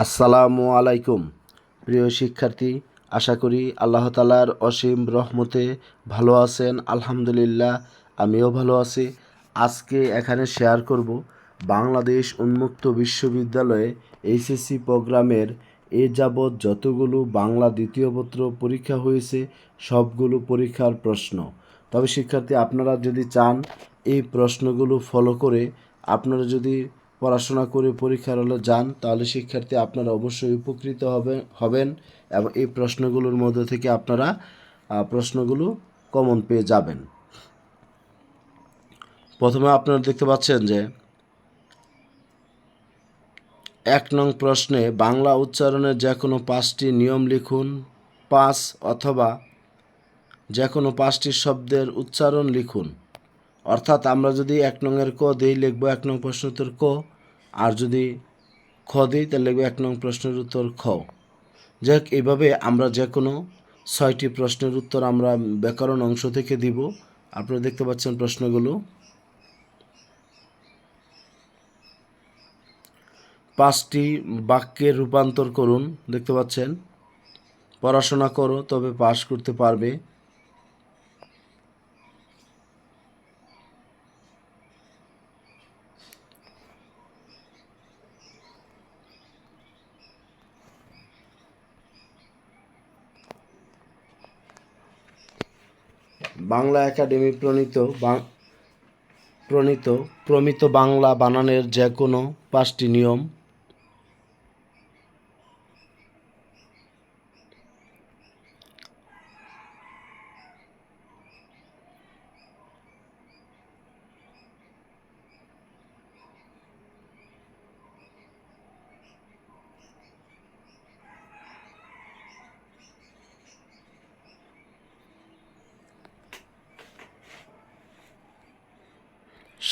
আসসালামু আলাইকুম। প্রিয় শিক্ষার্থী, আশা করি আল্লাহ তালার অসীম রহমতে ভালো আছেন, আলহামদুলিল্লাহ, আমিও ভালো আছি। আজকে এখানে শেয়ার করব বাংলাদেশ উন্মুক্ত বিশ্ববিদ্যালয়ে এইচএসসি প্রোগ্রামের এ যাবৎ যতগুলো বাংলা দ্বিতীয় পত্র পরীক্ষা হয়েছে, সবগুলো পরীক্ষার প্রশ্ন। তবে শিক্ষার্থী, আপনারা যদি চান এই প্রশ্নগুলো ফলো করে, আপনারা যদি পড়াশোনা করে পরীক্ষার হলে যান, তাহলে শিক্ষার্থী আপনারা অবশ্যই উপকৃত হবে, হবেন এবং এই প্রশ্নগুলোর মধ্যে থেকে আপনারা প্রশ্নগুলো কমন পেয়ে যাবেন। প্রথমে আপনারা দেখতে পাচ্ছেন যে এক নং প্রশ্নে বাংলা উচ্চারণের যে কোনো পাঁচটি নিয়ম লিখুন, পাঁচ অথবা যে কোনো পাঁচটি শব্দের উচ্চারণ লিখুন। অর্থাৎ আমরা যদি এক নংয়ের ক দিই লিখব, এক নং প্রশ্নের উত্তর ক আর যদি খ দিই, তাহলে লিখব এক নং প্রশ্নের উত্তর খ। যাই হোক এইভাবে আমরা যে কোনো ছয়টি প্রশ্নের উত্তর আমরা ব্যাকরণ অংশ থেকে দিব। আপনারা দেখতে পাচ্ছেন প্রশ্নগুলো। পাঁচটি বাক্যে রূপান্তর করুন, দেখতে পাচ্ছেন। পড়াশোনা করো, তবে পাশ করতে পারবে। বাংলা একাডেমি প্রণীত প্রণীত প্রমিত বাংলা বানানের যে কোনো পাঁচটি নিয়ম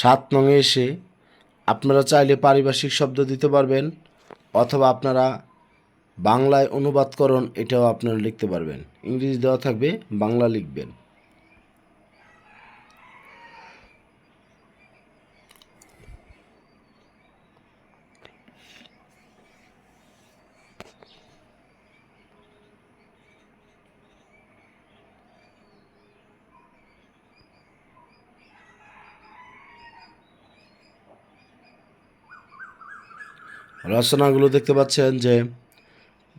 সাত নঙে এসে আপনারা চাইলে পারিভাষিক শব্দ দিতে পারবেন অথবা আপনারা বাংলায় অনুবাদকরণ এটাও আপনারা লিখতে পারবেন। ইংরেজি দেওয়া থাকবে, বাংলা লিখবেন। রচনাগুলো দেখতে পাচ্ছেন যে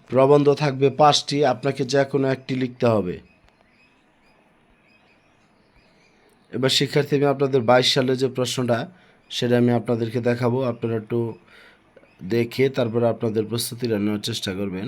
প্রবন্ধ থাকবে পাঁচটি, আপনাকে যে কোনো একটি লিখতে হবে। এবার শিক্ষার্থী, আমি আপনাদের বাইশ সালে যে প্রশ্নটা, সেটা আমি আপনাদেরকে দেখাবো। আপনারা একটু দেখে তারপরে আপনাদের প্রস্তুতি রান্নার চেষ্টা করবেন।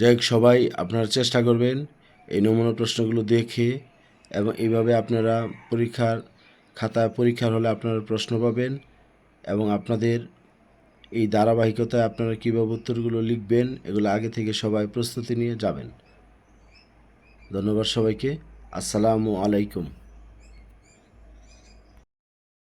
যাই হোক, সবাই আপনারা চেষ্টা করবেন এই নমুনা প্রশ্নগুলো দেখে এবং এইভাবে আপনারা পরীক্ষার খাতায় পরীক্ষার হলে আপনারা প্রশ্ন পাবেন এবং আপনাদের এই ধারাবাহিকতায় আপনারা কীভাবে উত্তরগুলো লিখবেন, এগুলো আগে থেকে সবাই প্রস্তুতি নিয়ে যাবেন। ধন্যবাদ সবাইকে। আসসালামু আলাইকুম।